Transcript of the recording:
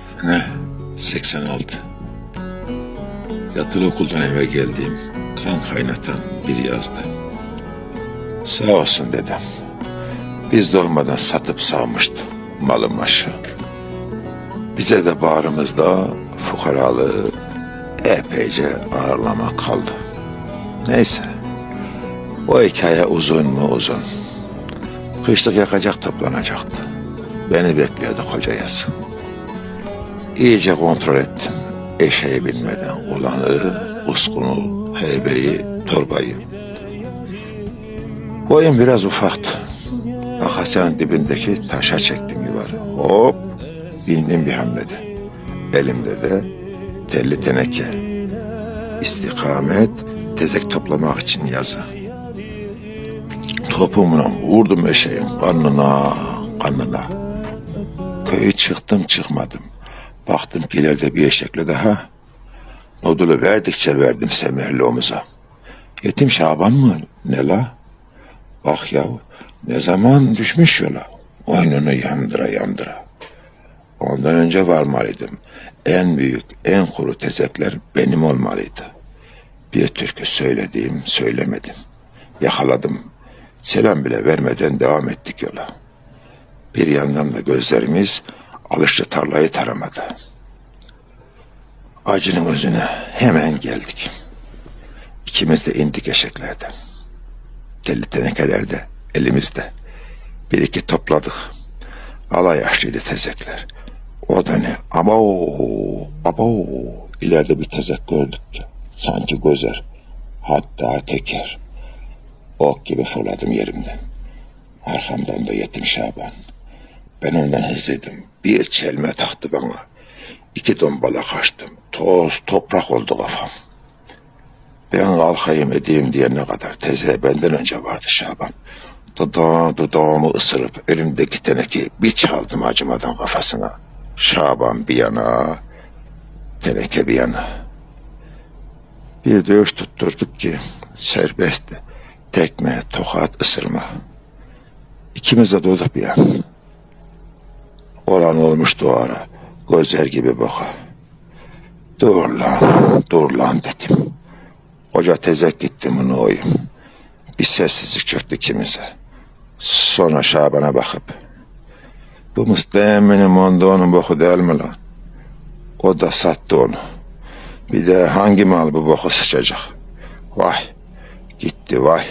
Sene 86. Yatılı okuldan eve geldiğim kan kaynatan bir yazdı. Sağ olsun dedem. Biz doğmadan satıp sağmıştı malın başı. Bize de bağrımızda fukaralığı epeyce ağırlama kaldı. Neyse. O hikaye uzun mu uzun. Kışlık yakacak toplanacaktı. Beni bekliyordu koca yaz. İyice kontrol ettim. Eşeği bilmeden ulanı, uskunu, heybeyi, torbayı. Boyum biraz ufaktı. Akasyanın dibindeki taşa çektim yuvarı. Hop bindim bir hamlede. Elimde de telli teneke. İstikamet tezek toplamak için yazı. Topumla vurdum eşeğin karnına, karnına. Köyü çıktım çıkmadım. Baktım ki ileride bir eşekle daha. Nodulu verdikçe verdim semerli omuza. Yetim Şaban mı? Ne la? Bak ya ne zaman düşmüş yola. Oyununu yandıra yandıra. Ondan önce varmalıydım. En büyük, en kuru tezekler benim olmalıydı. Bir türkü söylediğim söylemedim. Yakaladım. Selam bile vermeden devam ettik yola. Bir yandan da gözlerimiz alışlı tarlayı taramadı. Acının özüne hemen geldik. İkimiz de indik eşeklerden. Telli tenekeler de elimizde. Bir iki topladık. Alay yaşlıydı tezekler. O da ne? Abo, abo. İleride bir tezek gördük. Sanki gözer. Hatta teker. Ok gibi fırladım yerimden. Arkamdan da yetim Şaban. Ben ondan hızlıydım. Bir çelme taktı bana. İki dombala kaçtım. Toz toprak oldu kafam. Ben kalkayım edeyim diyene kadar teze benden önce vardı Şaban. Dudağı, dudağımı ısırıp elimdeki teneki bir çaldım acımadan kafasına. Şaban bir yana, teneke bir yana. Bir dövüş tutturduk ki serbestti. Tekme, tokat, ısırma. İkimiz de durduk bir an. Olan olmuştu o ara. Gözler gibi baka. Dur lan, dur lan dedim. Koca tezek gitti bunu oyum. Bir sessizlik çöktü ikimize. Sonra Şaban'a bakıp. Bu Müslümanın monduğunun boku değil mi lan? O da sattı onu. Bir de hangi mal bu boku sıçacak? Vay, gitti vay.